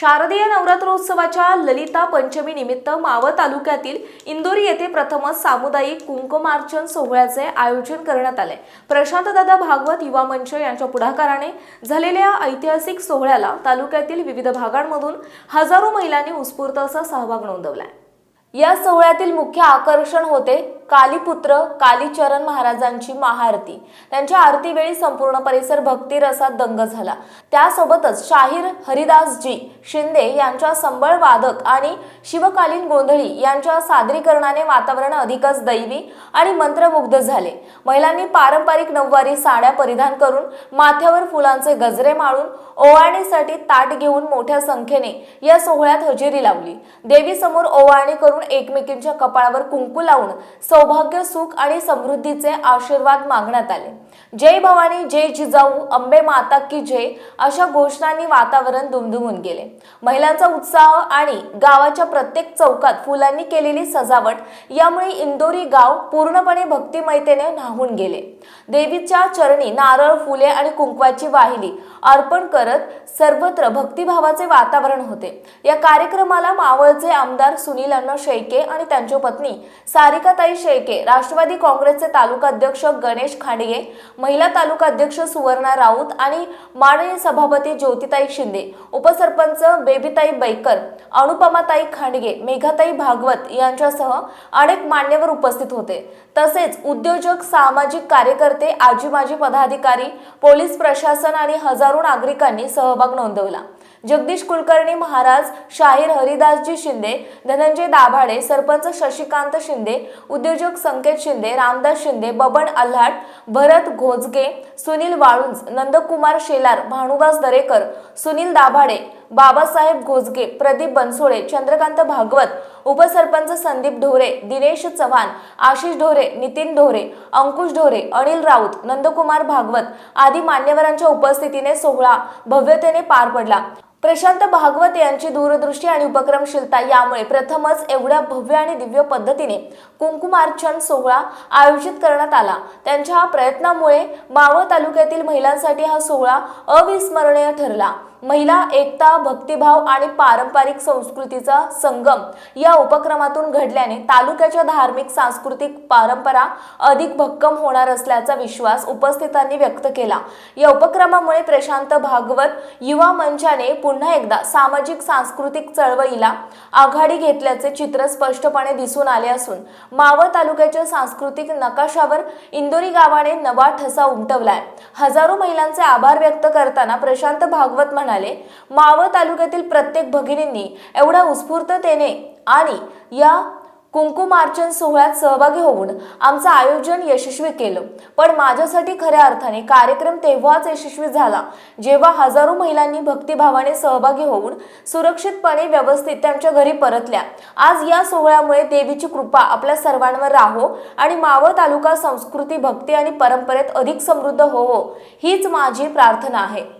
शारदीय नवरात्रोत्सवाच्या ललिता पंचमी निमित्त मावळ तालुक्यातील इंदोरी येथे प्रथमच सामुदायिक कुंकुमार्चन सोहळ्याचे आयोजन करण्यात आले. प्रशांतदादा भागवत युवा मंच यांच्या पुढाकाराने झालेल्या ऐतिहासिक सोहळ्याला तालुक्यातील विविध भागांमधून हजारो महिलांनी उत्स्फूर्त असा सहभाग नोंदवलाय. या सोहळ्यातील मुख्य आकर्षण होते कालीपुत्र कालीचरण महाराजांची महाआरती. त्यांच्या आरतीवेळी संपूर्ण परिसर भक्तिरसात दंग झाला. त्यासोबतच शाहीर हरिदासजी शिंदे यांच्या संबळ वादक आणि शिवकालीन गोंधळी यांच्या सादरीकरणाने वातावरण अधिकच दैवी आणि मंत्रमुग्ध झाले. महिलांनी पारंपरिक नऊवारी साड्या परिधान करून माथ्यावर फुलांचे गजरे माळून ओवाळणीसाठी ताट घेऊन मोठ्या संख्येने या सोहळ्यात हजेरी लावली. देवीसमोर ओवाळणी करून एकमेकींच्या कपाळावर कुंकू लावून सौभाग्य सुख आणि समृद्धीचे आशीर्वाद मागण्यात आले. जय भवानी जय जिजाऊ अंबे माता की जय अशा घोषणांनी वातावरण दुमदुमून गेले. महिलांचा उत्साह आणि गावाच्या प्रत्येक चौकात फुलांनी केलेली सजावट यामुळे इंदोरी गाव पूर्णपणे भक्तिमयतेने न्हाहून गेले. देवीच्या चरणी नारळ फुले आणि कुंकवाची वाहिली अर्पण करत सर्वत्र भक्तिभावाचे वातावरण होते. या कार्यक्रमाला मावळचे आमदार सुनील अण्णा शेळके आणि त्यांच्या पत्नी सारिकाताई शेळके राष्ट्रवादी काँग्रेसचे तालुका अध्यक्ष गणेश खांडगे महिला तालुका अध्यक्ष सुवर्णा राऊत आणि माननीय सभापती ज्योतिताई शिंदे. उपसरपंच बेबीताई बैकर अनुपमाताई खांडगे मेघाताई भागवत यांच्यासह अनेक मान्यवर उपस्थित होते. तसेच उद्योजक सामाजिक कार्यकर्ते आजी माजी पदाधिकारी पोलीस प्रशासन आणि हजारो नागरिकांनी सहभाग नोंदवला. जगदीश कुलकर्णी महाराज शाहीर हरिदासजी शिंदे धनंजय दाभाडे सरपंच शशिकांत शिंदे उद्योजक संकेत शिंदे रामदास शिंदे बबन आल्हाट भरत घोजगे सुनील वाळुंज नंदकुमार शेलार भानुदास दरेकर सुनील दाभाडे बाबासाहेब घोजगे प्रदीप बनसोडे चंद्रकांत भागवत उपसरपंच संदीप ढोरे दिनेश चव्हाण आशिष ढोरे नितीन ढोरे अंकुश ढोरे अनिल राऊत नंदकुमार भागवत आदी मान्यवरांच्या उपस्थितीने सोहळा भव्यतेने पार पडला. प्रशांत भागवत यांची दूरदृष्टी आणि उपक्रमशीलता यामुळे प्रथमच एवढ्या भव्य आणि दिव्य पद्धतीने कुंकुमार्चन सोहळा आयोजित करण्यात आला. त्यांच्या प्रयत्नामुळे मावळ तालुक्यातील महिलांसाठी हा सोहळा अविस्मरणीय ठरला. महिला एकता भक्तिभाव आणि पारंपरिक संस्कृतीचा संगम या उपक्रमातून घडल्याने तालुक्याच्या धार्मिक सांस्कृतिक परंपरा अधिक भक्कम होणार असल्याचा विश्वास उपस्थितांनी व्यक्त केला. या उपक्रमामुळे प्रशांत भागवत युवा मंचाने पुन्हा एकदा सामाजिक सांस्कृतिक चळवळीला आघाडी घेतल्याचे चित्र स्पष्टपणे दिसून आले असून मावळ तालुक्याच्या सांस्कृतिक नकाशावर इंदोरी गावाने नवा ठसा उमटवलाय. हजारो महिलांचे आभार व्यक्त करताना प्रशांत भागवत म्हणाले मावळ तालुक्यातील प्रत्येक भगिनींनी एवढ्या उत्स्फूर्ततेने आणि या कुंकुमार्चन सोहळ्यात सहभागी होऊन आमचं आयोजन यशस्वी केलं. पण माझ्यासाठी खऱ्या अर्थाने कार्यक्रम तेव्हाच यशस्वी झाला जेव्हा हजारो महिलांनी भक्तिभावाने सहभागी होऊन सुरक्षितपणे व्यवस्थित त्यांच्या घरी परतल्या. आज या सोहळ्यामुळे देवीची कृपा आपल्या सर्वांवर राहो आणि मावळ तालुका संस्कृती भक्ती आणि परंपरेत अधिक समृद्ध होवो हीच माझी प्रार्थना आहे.